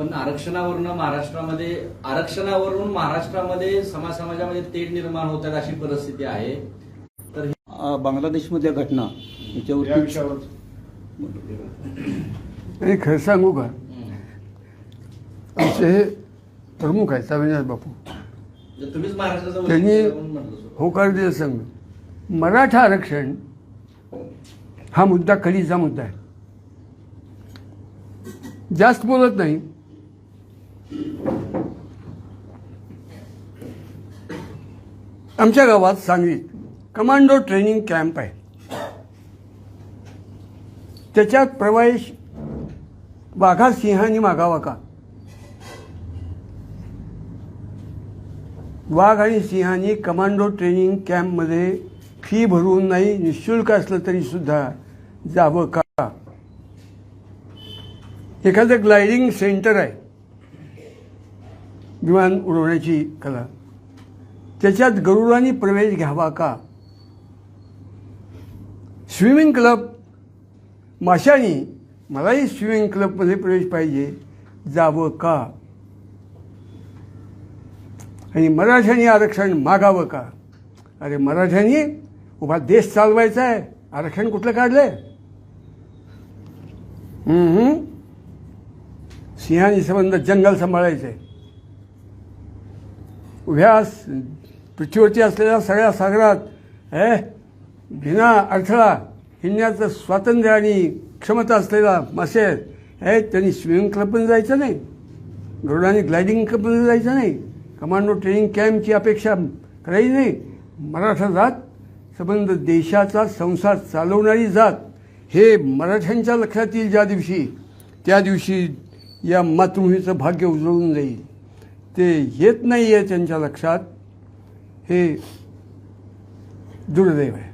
पण आरक्षणावरून महाराष्ट्रामध्ये आरक्षणावरून महाराष्ट्रामध्ये समाज समाजामध्ये तेढ निर्माण होतात अशी परिस्थिती आहे. तर बांगलादेशमधल्या घटना या याच्यावरती खरं सांगू का? आमचे हे प्रमुख आहेत अविनाश बापू. तुम्हीच महाराष्ट्राचा त्यांनी. होकार दिला सांग. मराठा आरक्षण हा मुद्दा कलीचा मुद्दा आहे. जास्त बोलत नाही. आमच्या गावात सांगलीत कमांडो ट्रेनिंग कॅम्प आहे. त्याच्यात प्रवेश वाघा सिंहानी मागावा का वाघ आणि सिंहानी कमांडो ट्रेनिंग कॅम्पमध्ये फी भरून नाही निशुल्क असलं तरी सुद्धा जावं का? एखादं ग्लायडिंग सेंटर आहे. विमान उडवण्याची कला. त्याच्यात गरुडांनी प्रवेश घ्यावा का? स्विमिंग क्लब माशांनी मलाही स्विमिंग क्लबमध्ये प्रवेश पाहिजे. जावं का? आणि मराठ्यांनी आरक्षण मागावं का? अरे मराठ्यांनी उभा देश चालवायचा आहे. आरक्षण कुठलं काढलंय? आहे सिंहानी संबंध जंगल सांभाळायचं आहे उभ्या पृथ्वीवरती असलेल्या सगळ्या सागरात हे भिना अडथळा हिंडण्याचं स्वातंत्र्य आणि क्षमता असलेला मासे हे त्यांनी स्विमिंग क्लबमध्ये जायचं नाही. रोडाने ग्लायडिंग क्लबमध्ये जायचं नाही. कमांडो ट्रेनिंग कॅम्पची अपेक्षा करायची नाही. मराठा जात संबंध देशाचा संसार चालवणारी जात हे मराठ्यांच्या लक्षात येईल ज्या दिवशी त्या दिवशी या मातृभूमीचं भाग्य उजळून जाईल. ते येत नाही आहे त्यांच्या लक्षात हे दुर्दैव आहे.